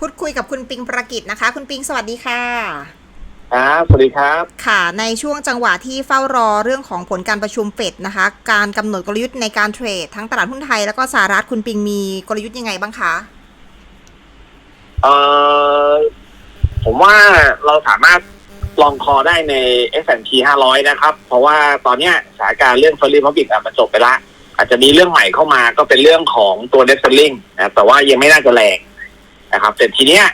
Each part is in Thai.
พูดคุยกับคุณปิงประกิตนะคะ คุณปิงสวัสดีค่ะ ครับ สวัสดีครับ ค่ะ ในช่วงจังหวะที่เฝ้ารอเรื่องของผลการประชุมเฟดนะคะ การกำหนดกลยุทธ์ในการเทรดทั้งตลาดหุ้นไทยแล้วก็สหรัฐคุณปิงมีกลยุทธ์ยังไงบ้างคะ เอ่อ ผมว่าเราสามารถลองคอได้ใน S&P 500 นะครับ เพราะว่าตอนเนี้ยสถานการณ์เรื่อง f ฟ r รี่พับบิกมันจบไปละ อาจจะมีเรื่องใหม่เข้ามาก็เป็นเรื่องของตัวเด t เซลลิงนะแต่ว่ายังไม่น่าจะแรง นะครับแต่ทีเนี้ย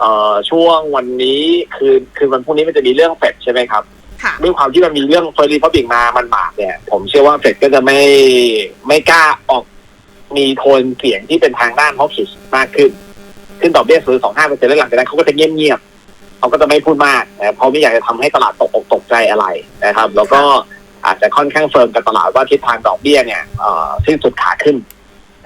เอ่อช่วงวันนี้คือคือวันพรุ่งนี้มันจะมีเรื่องเฟดใช่ไหมครับค่ะ ด้วยความที่มันมีเรื่องเฟอร์รี่พับบิกมามันบาดเนี่ย ผมเชื่อว่าเฟดก็จะไม่ไม่กล้าออกมีโทนเสียงที่เป็นทางด้านฮอกคิชมากขึ้น ขึ้นดอกเบี้ยศูนย์สองห้าเปอร์เซ็นต์แล้วหลังจากนั้นเขาก็จะเงียบๆเขาก็จะไม่พูดมากนะเพราะไม่อยากจะทำให้ตลาดตกอกตกใจอะไรนะครับ แล้วก็อาจจะค่อนข้างเฟิร์มกับตลาดว่าทิศทางดอกเบี้ยเนี่ยเอ่อสิ้นสุดขาขึ้น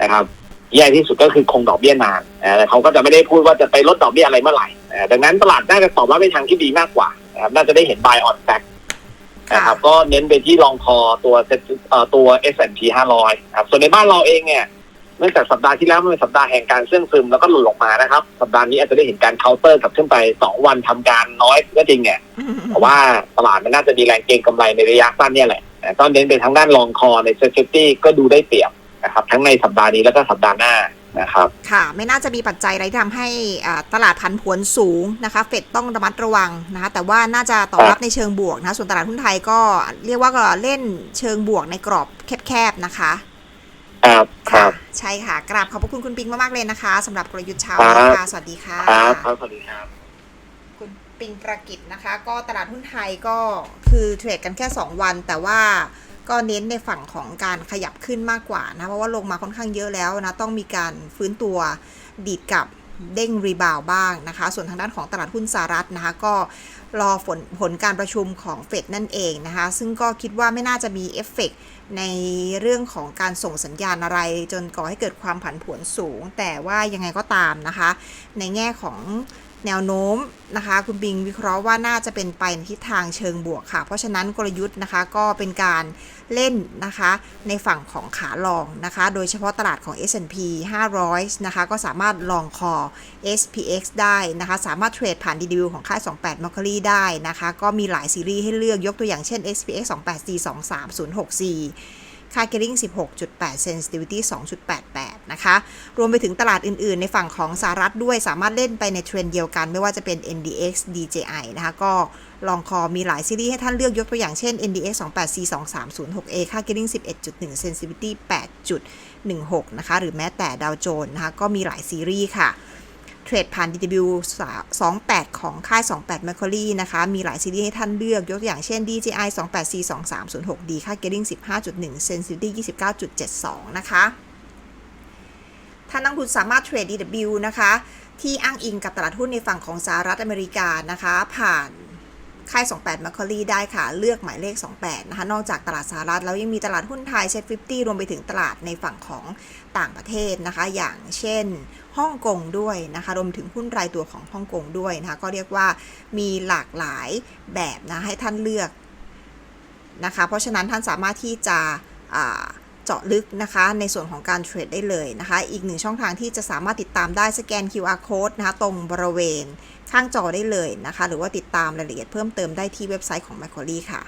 นะครับ แย่ที่สุดก็คือคงดอกเบี้ยนานนะแต่เขาก็จะไม่ได้พูดว่าจะไปลดดอกเบี้ยอะไรเมื่อไหร่นะดังนั้นตลาดน่าจะตอบรับในทางที่ดีมากกว่านะครับน่าจะได้เห็น buy on fact นะครับก็เน้นไปที่รองคอตัวเซ็ตเอ่อตัว S&P 500ครับส่วนในบ้านเราเองเนี่ยเนื่องจากสัปดาห์ที่แล้วมันเป็นสัปดาห์แห่งการเสื่องซึมแล้วก็หลุดลงมานะครับ สัปดาห์นี้อาจจะได้เห็นการเคาน์เตอร์กลับขึ้นไป2วันทำการน้อยก็จริงเนี่ยแต่ว่าตลาดมันน่าจะมีแรงเก็งกำไรในระยะสั้นเนี่ยแหละแต่ตอนเน้นไปทางด้านรองคอในเซ็ตตี้ก็ดูได้เปรียบ นะครับ ทั้งในสัปดาห์นี้แล้วก็สัปดาห์หน้านะครับ ค่ะ ไม่น่าจะมีปัจจัยอะไรที่ทำให้อ่าตลาดพันผวนสูงนะคะ เฟดต้องระมัดระวังนะคะแต่ว่าน่าจะตอบรับในเชิงบวกนะคะส่วนตลาดหุ้นไทยก็เรียกว่าก็เล่นเชิงบวกในกรอบแคบๆนะคะครับครับใช่ค่ะ กราบขอบพระคุณคุณปิงมากๆเลยนะคะสำหรับกลยุทธ์เช้าครับนี้ค่ะสวัสดีค่ะครับครับสวัสดีครับ คุณปิงประกิตนะคะ ก็ตลาดหุ้นไทยก็คือเทรดกันแค่ 2 วัน แต่ว่า ก็เน้นในฝั่งของการขยับขึ้นมากกว่านะ เพราะว่าลงมาค่อนข้างเยอะแล้วนะ ต้องมีการฟื้นตัวดีดกลับเด้งรีบาวบ้างนะคะ ส่วนทางด้านของตลาดหุ้นสหรัฐนะคะ ก็รอผลผลการประชุมของเฟดนั่นเองนะคะ ซึ่งก็คิดว่าไม่น่าจะมีเอฟเฟกต์ในเรื่องของการส่งสัญญาณอะไร จนก่อให้เกิดความผันผวนสูง แต่ว่ายังไงก็ตามนะคะ ในแง่ของ แนวโน้มนะคะ คุณบิงวิเคราะห์ว่าน่าจะเป็นไปในทิศทางเชิงบวกค่ะ เพราะฉะนั้นกลยุทธ์นะคะก็เป็นการเล่นนะคะ ในฝั่งของขาลองนะคะ โดยเฉพาะตลาดของ S&P 500 นะคะ ก็สามารถลองคอ SPX ได้นะคะ สามารถเทรดผ่าน DW ของค่าย 28 m a c q u a r i e ได้นะคะ ก็มีหลายซีรีส์ให้เลือกยกตัวอย่างเช่น SPX 28423064 ค่า gearing 16.8 sensitivity 2.88 นะคะ รวมไปถึงตลาดอื่นๆ ในฝั่งของสหรัฐด้วยสามารถเล่นไปในเทรนด์เดียวกัน ไม่ว่าจะเป็น NDX DJI นะคะ ก็ลองคอมีหลายซีรีส์ให้ท่านเลือกยกตัวอย่างเช่น NDX 28C2306A ค่า gearing 11.1 sensitivity 8.16 นะคะ หรือแม้แต่ดาวโจนส์นะคะ ก็มีหลายซีรีส์ค่ะ เทรดผ่าน DW 28 ของค่าย 28 m e r c u r y นะคะ มีหลายซีรีส์ให้ท่านเลือกยกตัวอย่างเช่น DJI 28C2306D ค่า gearing 15.1 sensitivity 29.72 นะคะท่านนักลงทุนสามารถเทรด DW นะคะ ที่อ้างอิงกับตลาดหุ้นในฝั่งของสหรัฐอเมริกานะคะ ผ่าน ค่าย 28 m a c q u a r i e ได้ค่ะ เลือกหมายเลข 28 นะคะ นอกจากตลาดสหรัฐแล้วยังมีตลาดหุ้นไทยเซ็ต50 รวมไปถึงตลาดในฝั่งของต่างประเทศนะคะ อย่างเช่นฮ่องกงด้วยนะคะ รวมถึงหุ้นรายตัวของฮ่องกงด้วยนะคะ ก็เรียกว่ามีหลากหลายแบบนะให้ท่านเลือกนะคะ เพราะฉะนั้นท่านสามารถที่จะ เจาะลึกนะคะ ในส่วนของการเทรดได้เลยนะคะ อีกหนึ่งช่องทางที่จะสามารถติดตามได้สแกน QR code นะคะ ตรงบริเวณข้างจอได้เลยนะคะ หรือว่าติดตามรายละเอียดเพิ่มเติมได้ที่เว็บไซต์ของ Macquarie ค่ะ